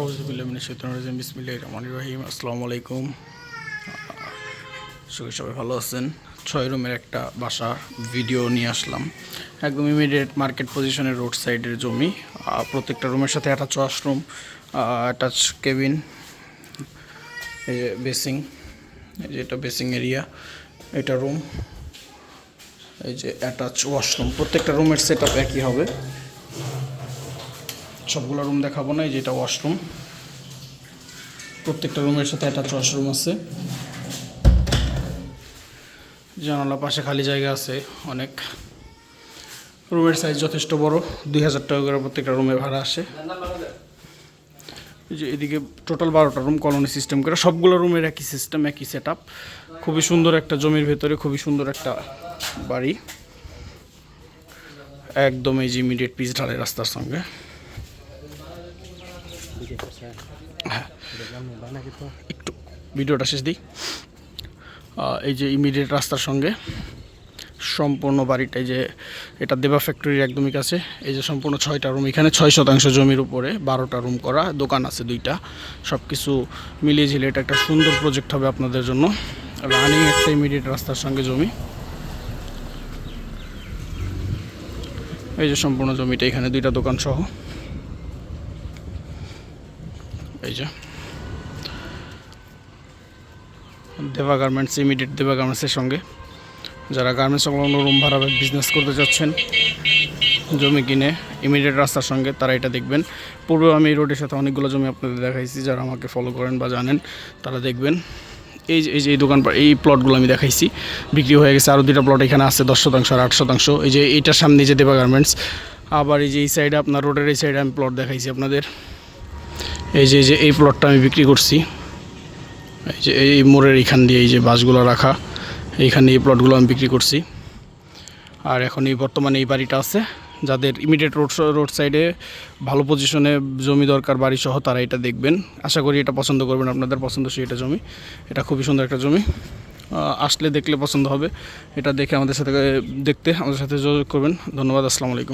আউজবিল্লামিনাশাইতানির বিসমিল্লাহির রহমানির রহিম। আসসালামু আলাইকুম। সবাই সবাই ভালো আছেন? ছয় রুমের একটা বাসা ভিডিও নিয়ে আসলাম। একদম ইমিডিয়েট মার্কেট পজিশনের রোড সাইডের জমি। প্রত্যেকটা রুমের সাথে অ্যাটাচ ওয়াশরুম অ্যাটাচ কেবিন এই যে বেসিং এই যে এটা বেসিং এরিয়া এটা রুম এই যে অ্যাটাচ ওয়াশরুম প্রত্যেকটা রুমের সেট একই হবে। সবগুলো রুম দেখাবো না, এই যে এটা ওয়াশরুম প্রত্যেকটা রুমের সাথে অ্যাটাচ ওয়াশরুম আছে। জানালা পাশে খালি জায়গা আছে অনেক। রুমের সাইজ যথেষ্ট বড়, দুই হাজার টাকা করে প্রত্যেকটা রুমে ভাড়া আসে। যে এদিকে টোটাল বারোটা রুম কলোনি সিস্টেম করে, সবগুলো রুমের একই সিস্টেম একই সেট আপ খুবই সুন্দর একটা জমির ভেতরে, খুবই সুন্দর একটা বাড়ি। একদম এই যে ইমিডিয়েট পিস ঢালাই রাস্তার সঙ্গে। একটু ভিডিওটা শেষ দিই। এই যে ইমিডিয়েট রাস্তার সঙ্গে সম্পূর্ণ বাড়িটা, এই যে এটা দেবা ফ্যাক্টরির একদমই কাছে। এই যে সম্পূর্ণ ছয়টা রুম এখানে ছয় শতাংশ জমির উপরে বারোটা রুম করা, দোকান আছে দুইটা। সব কিছু মিলিয়ে ঝিলে এটা একটা সুন্দর প্রজেক্ট হবে আপনাদের জন্য। রানিং একটা ইমিডিয়েট রাস্তার সঙ্গে জমি। এই যে সম্পূর্ণ জমিটা, এখানে দুইটা দোকান সহ। এই যে। দেবা গার্মেন্টস ইমিডিয়েট দেবা গার্মেন্টসের সঙ্গে। যারা গার্মেন্টস সংলগ্ন রুম ভাড়া বিজনেস করতে চাচ্ছেন, জমি কিনে ইমিডিয়েট রাস্তার সঙ্গে, তারা এটা দেখবেন। পূর্বে আমি এই রোডের সাথে অনেকগুলো জমি আপনাদের দেখাইছি, যারা আমাকে ফলো করেন বা জানেন, তারা দেখবেন। এই যে এই যে, এই দোকান এই প্লটগুলো আমি দেখাইছি। বিক্রি হয়ে গেছে আরও দুইটা প্লট এখানে আছে, দশ শতাংশ আর আট শতাংশ। এই যে, এইটার সামনে যে দেবা গার্মেন্টস আবার এই যে এই সাইডে আপনার রোডের এই সাইডে আমি প্লট দেখাইছি আপনাদের। এই যে যে, এই প্লটটা আমি বিক্রি করছি। এই যে, এই মোড়ের এইখান দিয়ে এই যে বাসগুলো রাখা, এইখানে এই প্লটগুলো আমি বিক্রি করছি। আর এখন এই বর্তমানে এই বাড়িটা আছে, যাদের ইমিডিয়েট রোড রোড সাইডে ভালো পজিশনে জমি দরকার, বাড়ি সহ, তারা এটা দেখবেন। আশা করি এটা পছন্দ করবেন, আপনাদের পছন্দ পছন্দসই এটা জমি। এটা খুবই সুন্দর একটা জমি। আসলে দেখলে পছন্দ হবে। এটা দেখে আমাদের সাথে, দেখতে আমাদের সাথে যোগাযোগ করবেন। ধন্যবাদ, আসসালামু আলাইকুম।